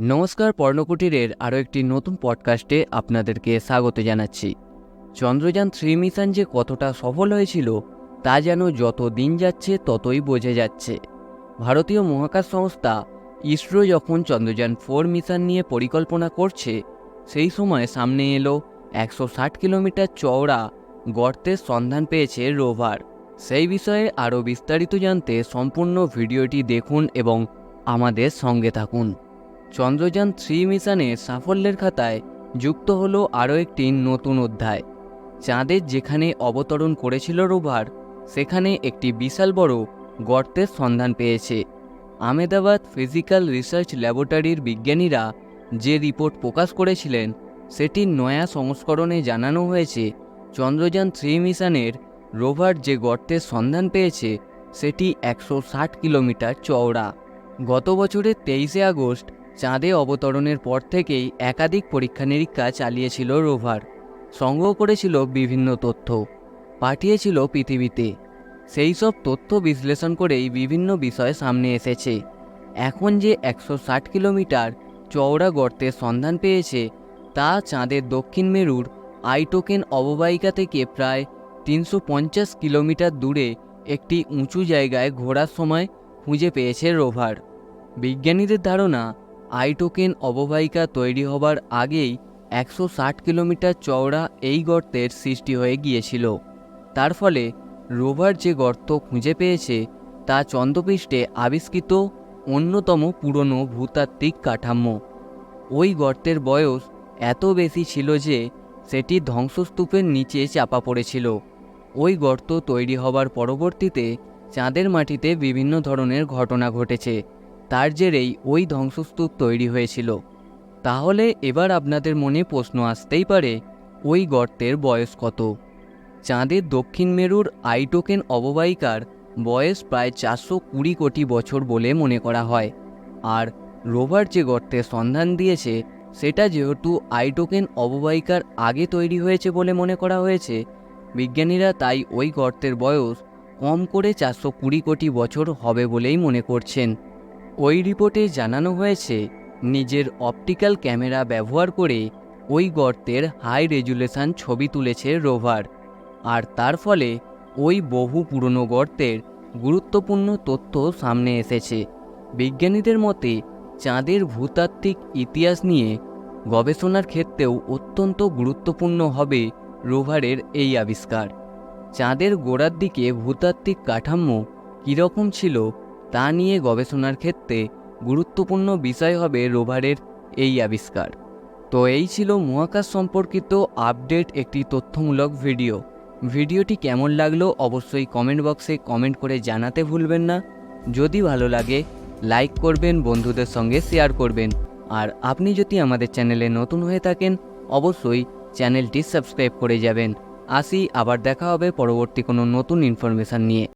নমস্কার পর্ণকুটিরের আরও একটি নতুন পডকাস্টে আপনাদেরকে স্বাগত জানাচ্ছি। চন্দ্রযান থ্রি মিশন যে কতটা সফল হয়েছিল, তা যেন যত দিন যাচ্ছে ততই বোঝা যাচ্ছে। ভারতীয় মহাকাশ সংস্থা ইসরো যখন চন্দ্রযান ফোর মিশন নিয়ে পরিকল্পনা করছে, সেই সময় সামনে এলো একশো ষাট কিলোমিটার চওড়া গর্তের সন্ধান পেয়েছে রোভার। সেই বিষয়ে আরও বিস্তারিত জানতে সম্পূর্ণ ভিডিওটি দেখুন এবং আমাদের সঙ্গে থাকুন। চন্দ্রযান থ্রি মিশনের সাফল্যের খাতায় যুক্ত হলো আরও একটি নতুন অধ্যায়। চাঁদের যেখানে অবতরণ করেছিল রোভার, সেখানে একটি বিশাল বড় গর্তের সন্ধান পেয়েছে। আমেদাবাদ ফিজিক্যাল রিসার্চ ল্যাবরেটরির বিজ্ঞানীরা যে রিপোর্ট প্রকাশ করেছিলেন, সেটির নয়া সংস্করণে জানানো হয়েছে, চন্দ্রযান থ্রি মিশনের রোভার যে গর্তের সন্ধান পেয়েছে, সেটি একশো ষাট কিলোমিটার চওড়া। গত বছরের তেইশে আগস্ট চাঁদে অবতরণের পর থেকেই একাধিক পরীক্ষা নিরীক্ষা চালিয়েছিল রোভার। সংগ্রহ করেছিল বিভিন্ন তথ্য, পাঠিয়েছিল পৃথিবীতে। সেই সব তথ্য বিশ্লেষণ করেই বিভিন্ন বিষয় সামনে এসেছে। এখন যে একশো ষাট কিলোমিটার চওড়া গর্তের সন্ধান পেয়েছে, তা চাঁদের দক্ষিণ মেরুর আইটোকেন অববাহিকা থেকে প্রায় তিনশো পঞ্চাশ কিলোমিটার দূরে একটি উঁচু জায়গায় ঘোরার সময় খুঁজে পেয়েছে রোভার। বিজ্ঞানীদের ধারণা আইটোকেন অববাহিকা তৈরি হবার আগেই একশো ষাট কিলোমিটার চওড়া এই গর্তের সৃষ্টি হয়ে গিয়েছিল। তার ফলে রোভার যে গর্ত খুঁজে পেয়েছে, তা চন্দ্রপৃষ্ঠে আবিষ্কৃত অন্যতম পুরনো ভূতাত্ত্বিক কাঠামো। ওই গর্তের বয়স এত বেশি ছিল যে সেটি ধ্বংসস্তূপের নিচে চাপা পড়েছিল। ওই গর্ত তৈরি হবার পরবর্তীতে চাঁদের মাটিতে বিভিন্ন ধরনের ঘটনা ঘটেছে। তার জেরেই ওই ধ্বংসস্তূপ তৈরি হয়েছিল। তাহলে এবার আপনাদের মনে প্রশ্ন আসতেই পারে, ওই গর্তের বয়স কত? চাঁদের দক্ষিণ মেরুর আইটোকেন অববাহিকার বয়স প্রায় চারশো কুড়ি কোটি বছর বলে মনে করা হয়। আর রোভার যে গর্তের সন্ধান দিয়েছে, সেটা যেহেতু আইটোকেন অববাহিকার আগে তৈরি হয়েছে বলে মনে করা হয়েছে, বিজ্ঞানীরা তাই ওই গর্তের বয়স কম করে চারশো কুড়ি কোটি বছর হবে বলেই মনে করছেন। ওই রিপোর্টে জানানো হয়েছে, নিজের অপটিক্যাল ক্যামেরা ব্যবহার করে ওই গর্তের হাই রেজুলেশন ছবি তুলেছে রোভার। আর তার ফলে ওই বহু পুরনো গর্তের গুরুত্বপূর্ণ তথ্য সামনে এসেছে। বিজ্ঞানীদের মতে, চাঁদের ভূতাত্ত্বিক ইতিহাস নিয়ে গবেষণার ক্ষেত্রেও অত্যন্ত গুরুত্বপূর্ণ হবে রোভারের এই আবিষ্কার। চাঁদের গোড়ার দিকে ভূতাত্ত্বিক কাঠামো কীরকম ছিল তা নিয়ে গবেষণার ক্ষেত্রে গুরুত্বপূর্ণ বিষয় হবে রোভারের এই আবিষ্কার। তো এই ছিল মহাকাশ সম্পর্কিত আপডেট একটি তথ্যমূলক ভিডিও। ভিডিওটি কেমন লাগল অবশ্যই কমেন্ট বক্সে কমেন্ট করে জানাতে ভুলবেন না। যদি ভালো লাগে, লাইক করবেন, বন্ধুদের সঙ্গে শেয়ার করবেন। আর আপনি যদি আমাদের চ্যানেলে নতুন হয়ে থাকেন, অবশ্যই চ্যানেলটি সাবস্ক্রাইব করে যাবেন। আসি, আবার দেখা হবে পরবর্তী কোনো নতুন ইনফরমেশান নিয়ে।